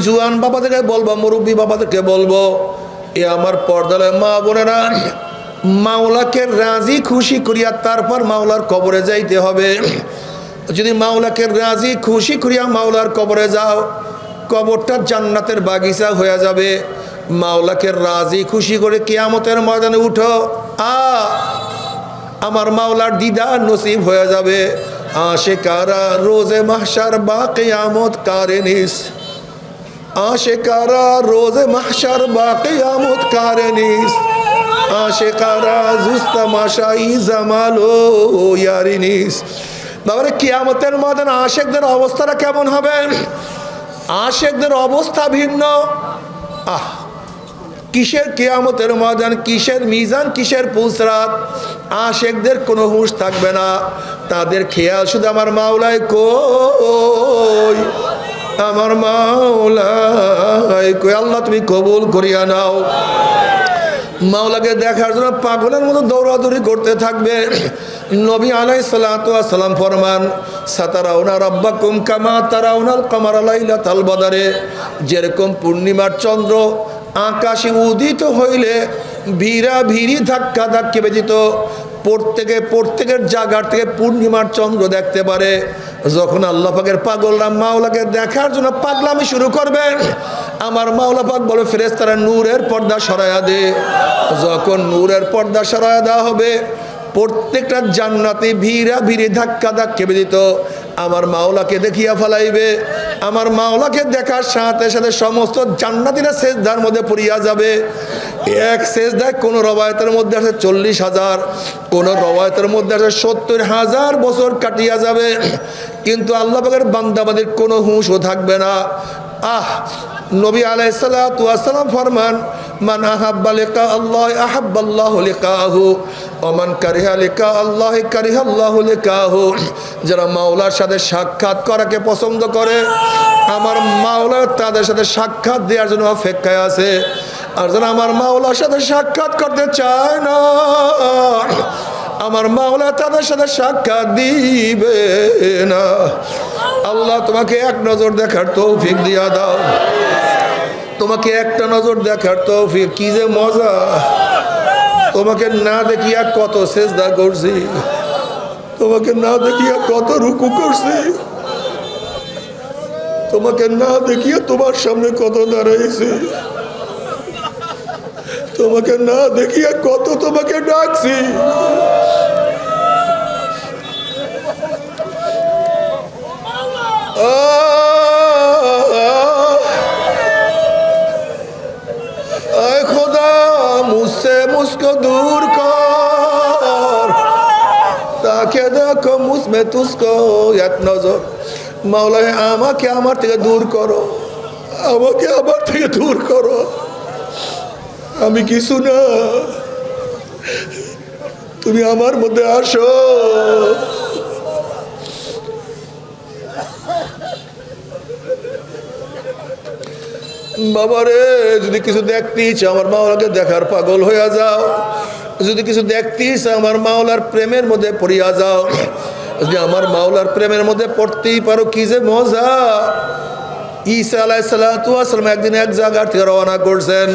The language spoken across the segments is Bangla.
জুয়ান বাবাদেরকে বলব, মুরব্বী বাবাদেরকে বলব, এ আমার পর্দালয় মা বোনেরা, মাওলাকে রাজি খুশি করিয়া তারপর মাওলার কবরে যাইতে হবে। যদি মাওলাকে রাজি খুশি করিয়া মাওলার কবরে যাও, কবরটা জান্নাতের বাগিচা হয়ে যাবে। মাওলাকে রাজি খুশি করে কেয়ামতের ময়দানে উঠো, আ, আমার মাওলার দিদা নসিব হয়ে যাবে। আশেকারা রোজে মাহশার বা কেয়ামত কারেনিস আশেকারা রোজে মাহশার বা কিয়ামত কারেনিস আশেকারা জুস্তামাশা ই জামালো ইয়ারিনিস বাবারে, কিয়ামতের ময়দান আশেকদের অবস্থাটা কেমন হবে? আশেকদের অবস্থা ভিন্ন। আহ, কিসের কেয়ামতের ময়দান, কিসের মিজান, কিসের পুসরাত আশেকদের কোনো হুঁশ থাকবে না। তাদের খেয়াল শুধু আমার মাওলায় কই? আমার মাওলায় কই, আল্লাহ তুমি কবুল করিয়া নাও। মাওলাকে দেখার জন্য পাগলের মতো দৌড়াদৌড়ি করতে থাকবে। নবী আলাই সালাম ফরমান, সাতারাউনা রব্বাকুম কামা তারাউনাল কামার আলাইলা তাল যেরকম পূর্ণিমার চন্দ্র আকাশে উদিত হইলে ভিড়া ভিড়ি ধাক্কা ধাক্কে বেজিত প্রত্যেকে, প্রত্যেকের জায়গার থেকে পূর্ণিমার চন্দ্র দেখতে পারে। যখন আল্লাহ পাকের পাগলরা মাওলাকে দেখার জন্য পাগলামি শুরু করবে, আমার মাওলা পাক বলে ফেরেস তারা নূরের পর্দা সরাইয়া দে। যখন নূরের পর্দা সরাইয়া দেওয়া হবে, প্রত্যেকটা জান্নাতে ভিড়া ভিড়ে ধাক্কা ধাক্কে বেদিত আমার মাওলাকে দেখিয়া ফেলাইবে, আমার মাওলাকে দেখার সাথে সাথে সমস্ত জান্নাতিরা শেষদার মধ্যে পড়িয়া যাবে। এক শেষদায় কোনো রবায়তের মধ্যে আছে চল্লিশ হাজার, কোনো রবায়তের মধ্যে আছে সত্তর হাজার বছর কাটিয়া যাবে। কিন্তু আল্লাহ পাকের বান্দাবাদের কোনো হুঁশও থাকবে না। আহ, নবী আলাইসালাম ফরমান, মান আহাব্বা লিকা আল্লাহ আহাব্বাল্লাহু লিকাহু ওমান কারিহা লিকা আল্লাহ কারিহা আল্লাহু লিকাহু। যারা মাওলার সাথে সাক্ষাৎ করাকে পছন্দ করে, আমার মাওলা তাদের সাথে সাক্ষাৎ দেওয়ার জন্য অপেক্ষায় আছে। আর যারা আমার মাওলার সাথে সাক্ষাৎ করতে চায় না, আমার মাওলা তাদের সাথে সাক্ষাৎ দিবে না। আল্লাহ তোমাকে এক নজর দেখার তৌফিক দিয়া দাও। তোমাকে একটা নজর দেখার তৌফিক, কি যে মজা। তোমাকে না দেখিয়া কত সেজদা করছি। তোমাকে না দেখিয়া কত রুকু করছি। তোমাকে না দেখিয়া তোমার সামনে কত দাঁড়াইছি। তোমাকে না দেখিয়া কত তোমাকে ডাকছি। খোদা তাকে আমাকে আমার থেকে দূর করো। আমাকে আমার থেকে দূর করো। আমি কিছু না। তুমি আমার মধ্যে আসো। বাবারে, যদি কিছু দেখতিস আমার মাওলাকে দেখার পাগল হইয়া যাও। যদি কিছু দেখতে দেখতিস আমার মাওলার প্রেমের মধ্যে পড়িয়া যাও। যদি আমার মাওলার প্রেমের মধ্যে পড়তেই পারো, কি যে মজা। ঈসা আলাহ সাল্লাম একদিন এক জায়গার থেকে রওনা করছেন।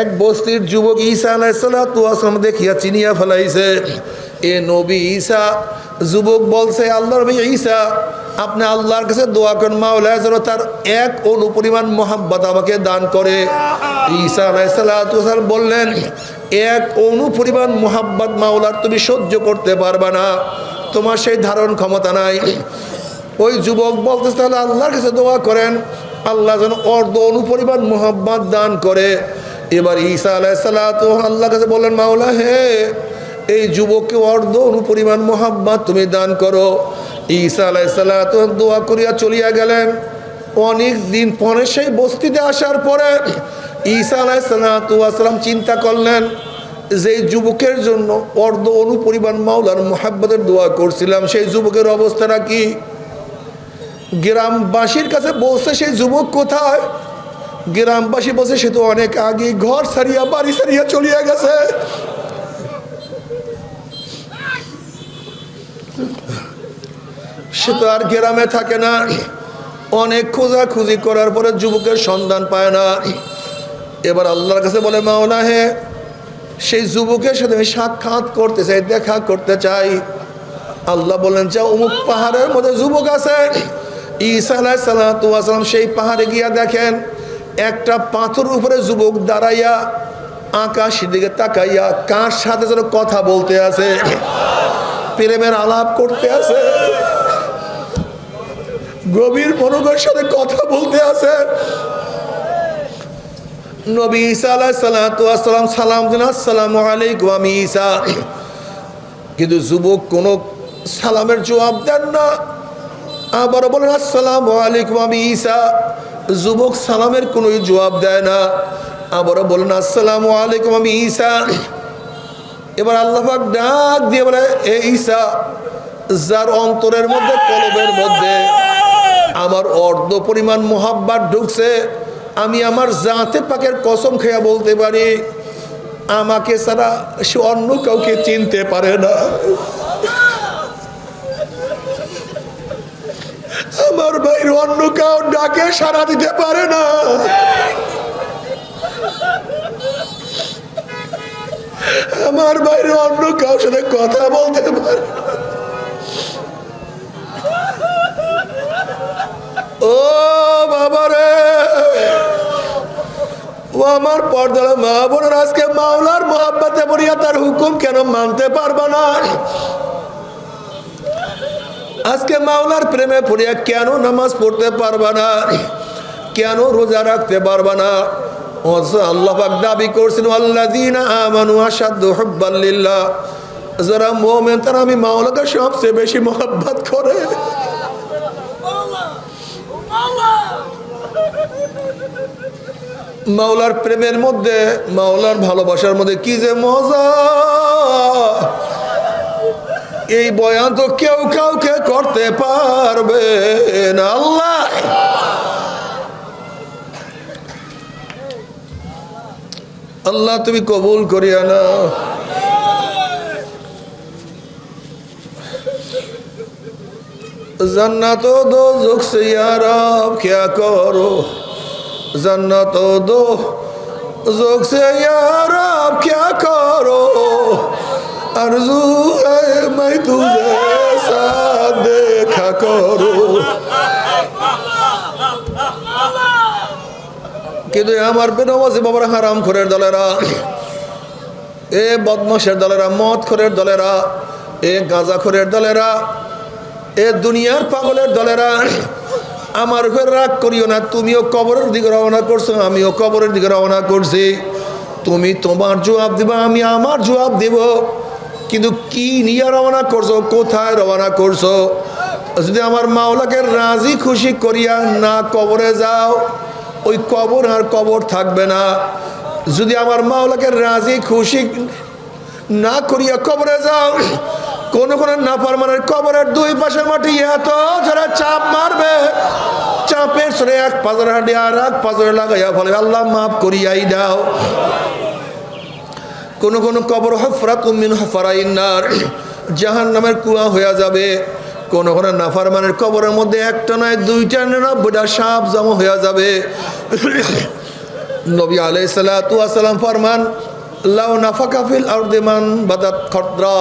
এক বস্তির যুবক ঈসা আলাহ সাল্লাম দেখিয়া চিনিয়া ফেলাইছে, এ নবী ঈসা, যুবক বলছে আল্লাহ নবী ঈসা আপনি আল্লাহর কাছে দোয়া করেন মাওলা যেন তার এক অনুপরিমাণ মোহাব্বত আমাকে দান করে। ঈসা আলাইসাল্লাম বললেন, এক অনুপরিমাণ মোহাব্বত মাওলার তুমি সহ্য করতে পারবা না। তোমার সেই ধারণ ক্ষমতা নাই। ওই যুবক বলতেছে, তাহলে আল্লাহর কাছে দোয়া করেন, আল্লাহ যেন অর্ধ অনুপরিমাণ মোহাব্বত দান করে। এবার ঈসা আলাইসাল্লাহ আল্লাহর কাছে বললেন, মাওলা, হে, এই যুবককে অর্ধ অনুপরিমাণ মোহাব্বত তুমি দান করো। ঈসা আলাইসাল্লাহ দোয়া করিয়া চলিয়া গেলেন। অনেক দিন পরে সেই বস্তিতে আসার পরে ঈসা আলাইসাল্লাম চিন্তা করলেন যে যুবকের জন্য অর্ধ অনুপরিমাণ মাওলার মোহাব্বতের দোয়া করছিলাম। সেই যুবকের অবস্থাটা কি? গ্রামবাসীর কাছে বসে সেই যুবক কোথায়? গ্রামবাসী বসে সে তো অনেক আগে ঘর সারিয়া বাড়ি সারিয়া চলিয়া গেছে। সে তো আর গ্রামে থাকে না। অনেক খোঁজাখুঁজি করার পরে যুবকের সন্ধান পায় না। এবার আল্লাহর কাছে বলে মাওনা হে, সেই যুবকের সাথে আমি সাক্ষাৎ করতে চাই, দেখা করতে চাই। আল্লাহ বলেন যা অমুক পাহাড়ের মধ্যে যুবক আছে। ঈসা আলাহ সালাম সেই পাহাড়ে গিয়া দেখেন, একটা পাথর উপরে যুবক দাঁড়াইয়া আকাশের দিকে তাকাইয়া, কার সাথে যেন কথা বলতে আছে। প্রেমের আলাপ করতে আছে। গভীর মনোগের সাথে কথা বলতে আছে। নবী ঈসা আলাহ সালাম সালাম আসসালামু আলাইকুম, আমি ঈসা। কিন্তু যুবক কোনো সালামের জবাব দেন না। আবার বলেন, আসসালাম আলাইকুম, আমি ঈসা। যুবক সালামের কোনো জবাব দেয় না। আবারও বলেন, আসসালাম আলাইকুম, আমি ঈসা। এবার আল্লাহ পাক ডাক দিয়ে বলে, এ ঈসা, যার অন্তরের মধ্যে কলবের মধ্যে আমার অর্ধ পরিমাণ মোহাব্বাত ঢুকছে। আমি আমার জাতে পাকের কসম খেয়া বলতে পারি, আমাকে ছাড়া সে অন্য কাউকে চিনতে পারে না। আমার বাইরে অন্য কাউ ডাকে সারা দিতে পারে না। আমার বাইরে অন্য কাউ সাথে কথা বলতে পারে না। ও বাবা রে ও আমার পর্দার মা বোনের আজকে মাওলার মোহাব্বতে পড়িয়া তার হুকুম কেন মানতে পারবা না? আজকে মাওলার প্রেমে পড়িয়া কেন নামাজ পড়তে পারবা না? কেন রোজা রাখতে পারবা না? অথচ আল্লাহ পাক দাবি করছেন লিল্লাহ। যারা মুমিন, তারা আমি মাওলাকে সবচেয়ে বেশি মোহাব্বত করে। মাওলার প্রেমের মধ্যে, মাওলার ভালোবাসার মধ্যে কি যে মজা। এই বয়ান তো কেউ কাউকে করতে পারবে আল্লাহ। আল্লাহ, তুমি কবুল করিয়া না জান্নাত দো যোগ কে করো। जन्नत दो जुख से यार आप क्या करो अर्जू है मैं तुझे साथ देखा करो কিন্তু আমার বেনমাজি বাবার হারাম খোরের দলেরা এ বদমাসের দলেরা মদ খোরের দলেরা এ গাঁজা খোরের দলেরা এ দুনিয়ার পাগলের দলেরা আমার উপর রাগ করিও না, তুমিও কবরের দিকে রওনা করছ, আমিও কবরের দিকে রওনা করছি। তুমি তোমার জবাব দিবা, আমি আমার জবাব দেব। কিন্তু কি নিয়ে রওনা করছ, কোথায় রওনা করছ? যদি আমার মাওলাকে রাজি খুশি করিয়া না কবরে যাও, ওই কবর আর কবর থাকবে না। যদি আমার মাওলাকে রাজি খুশি না করিয়া কবরে যাও কোন কোন নাফরমানের কবরের দুই পাশে মাটি এত যারা চাপ মারবে। চাপের সরে এক পাজর হাঁটি আর এক পাজরে লাগাইয়া ফলে আল্লাহ মাফ করিয়াই দাও। কোন কোন কবর হফরাত উমিন হফারাইনার জাহান নামের কুয়া হয়ে যাবে। কোন কোন নাফারমানের কবরের মধ্যে একটা নয়, দুইটা নিরানব্বইটা সাপ জমা হয়ে যাবে। নবী আলাই সালাম ফরমান লাউ নাফাকাফিল আর্দেমান বাদাত খদ্রা।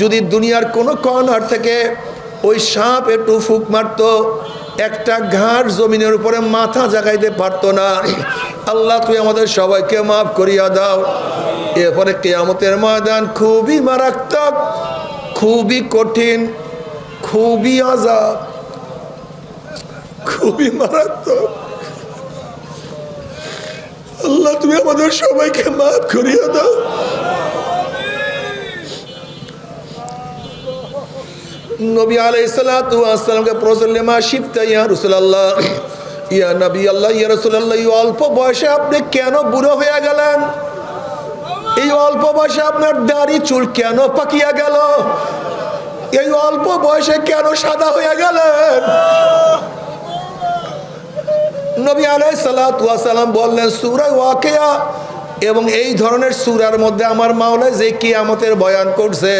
যদি দুনিয়ার কোনো কর্নার থেকে ওই সাপ একটু ফুক মারতো, একটা ঘাট জমিনের উপরে মাথা জাগাইতে পারতো না। আল্লাহ, তুই আমাদের সবাইকে মাফ করিয়া দাও। এরপরে কেয়ামতের ময়দান খুবই মারাত্মক, খুবই কঠিন, খুবই আজাব, খুবই মারাত্মক। আল্লাহ, তুমি আমাদের সবাইকে মাফ করিয়া দাও। নবী আলাইসালামকে প্রচল্লে মা শিবতা ইয়া রসুল্লাহ ইয়া নবী আল্লাহ, ইয়া রসুল্লাহ এই অল্প বয়সে আপনি কেন বুড়ো হয়ে গেলেন? এই অল্প বয়সে আপনার দাড়ি, চুল কেন পাকিয়া গেল? এই অল্প বয়সে কেন সাদা হয়ে গেলেন? নবী আলাই সালাম বললেন সুরা ওয়াকেয়া। এবং এই ধরনের সুরার মধ্যে আমার মাওলায় যে কিয়ামতের বয়ান করছে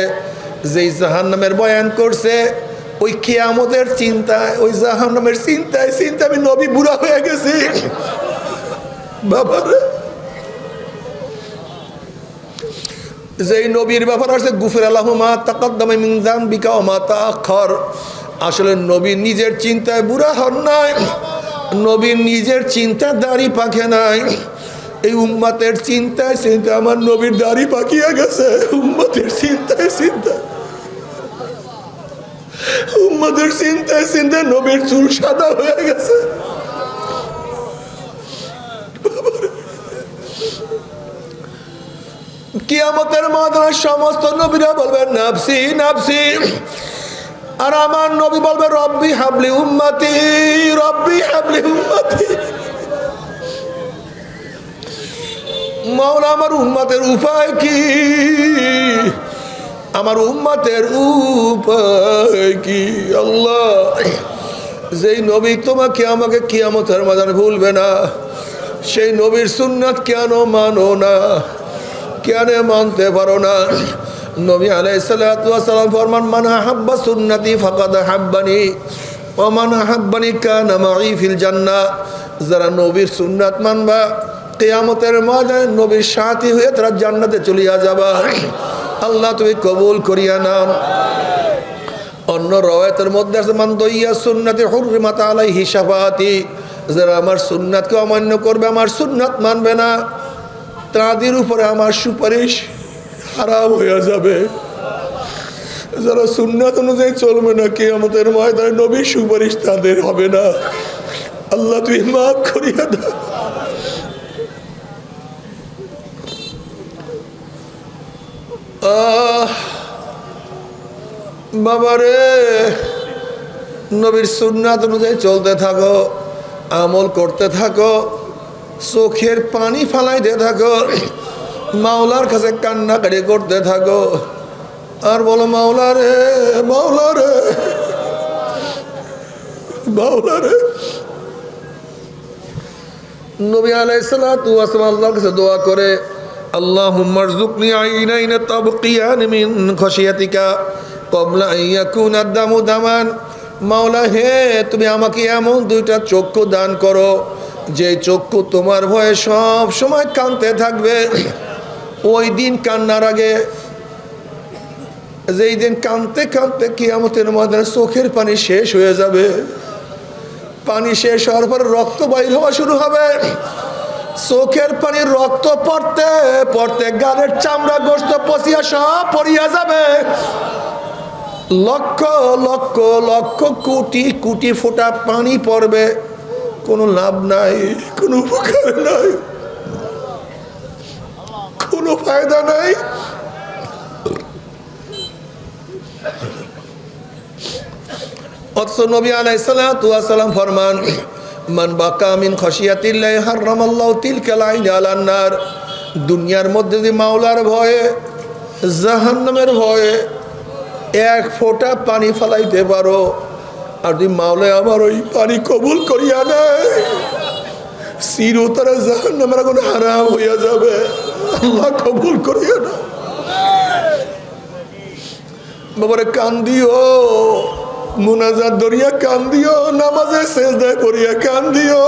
যেই জাহান্নামের বয়ান করছে, ওই কেয়ামতের চিন্তায়, ওই জাহান্নামের চিন্তায় চিন্তা আমি নবী বুড়া হয়ে গেছি। বাবারে যেই নবীর ব্যাপার আছে গুফের আল্লাহমা তাকাদ্দামে মিংজান বিকা মাতা আখর আসলে নবী নিজের চিন্তায় বুড়া হন নাই। নবীর নিজের চিন্তা দাড়ি পাখে নাই। এই উম্মাতের চিন্তায় চিন্তা আমার নবীর দাড়ি পাকিয়ে গেছে। উম্মাতের চিন্তায় চিন্তা উম্মাদের চিন্তায় চিন্তায় নবীর চুল সাদা হয়ে গেছে। কিয়ামতের ময়দানে সমস্ত নবীরা বলবেন, নাফসি নাফসি। আর আমার নবী বলবে, রব্বি হাবলি উম্মতি, রব্বি হাবলি উম্মাতি। মাওলা আমার উম্মতের উপায় কি? আমার উম্মতের উপায় কি? আল্লাহ, যেই নবী তোমাকে আমাকে কিয়ামতের মাদানে ভুলবে না, সেই নবীর সুন্নাত কেন মানো না? কেন মানতে পারো না? নবী আলাইসালাম ফরমান, মানা হাব্বা সুন্নাতি ফাকাদ হাব্বানি ও মানা হাব্বানি কানা ফিল জান্না। যারা নবীর সুন্নাত মানবা, কেয়ামতের মাঝে নবীর সাথী হয়ে তারা জান্নাতে চলিয়া যাবা। আল্লাহ তুমি কবুল করিয়া নাও। অন্য রওয়ায়তের মধ্যে আছে, মান দইয়া সুন্নাতে হুররিমাত আলাইহি শাফাআতি। যারা আমার সুন্নাতকে অমান্য করবে, আমার সুন্নাত মানবে না। তাদের উপরে আমার সুপারিশ। হারাম হয়ে যাবে। যারা সুন্নাত অনুযায়ী চলবে না কে আমাদের ময়দানে নবীর সুপারিশ তাদের হবে না। আল্লাহ তুই মাফ করিয়া আহ, বাবারে, নবীর সুন্নাত অনুযায়ী চলতে থাকো, আমল করতে থাকো, চোখের পানি ফালাইতে থাকো। মাওলার কাছে কান্নাকাটি করতে থাকো। আর বলো, মাওলা রে মাওলা রে মাওলা রে। নবী আলাইসালাম আল্লাহর কাছে দোয়া করে আল্লাহ মারজুকনি আইনাইনা তাবকিয়ান মিন খসিয়াতিকা কবলা ইয়াকুন আদামু দামান। মাওলা হে, তুমি আমাকে এমন দুইটা চক্ষু দান করো, যে চক্ষু তোমার ভয়ে সব সময় কানতে থাকবে। ওই দিন কান্নার আগে, যেই দিন কানতে কানতে কিয়ামতের মধ্যে চোখের পানি শেষ হয়ে যাবে, পানি শেষ হওয়ার পর রক্ত বাইর হওয়া শুরু হবে। চোখের পানির রক্ত পড়তে পড়তে গালের চামড়া গোস্ত পচিয়া সব পড়িয়া যাবে। লক্ষ লক্ষ লক্ষ কোটি কোটি ফোটা পানি পড়বে। কোনো লাভ নাই, কোনো উপকার নাই। কোনো ফায়দা নাই। দুনিয়ার মধ্যে যদি মাওলার ভয়ে, জাহান্নামের ভয়ে এক ফোঁটা পানি ফালাইতে পারো, আর যদি মাওলে আমার ওই পানি কবুল করিয়া নেয়, চিরতরে জাহান্নামের আগুন হারাম হইয়া যাবে। আল্লাহ কবুল করিও না। বাবারে কান্দিও মুনাজার দরিয়া কান্দিও নামাজে শেষ দেয় করিয়া কান্দিও।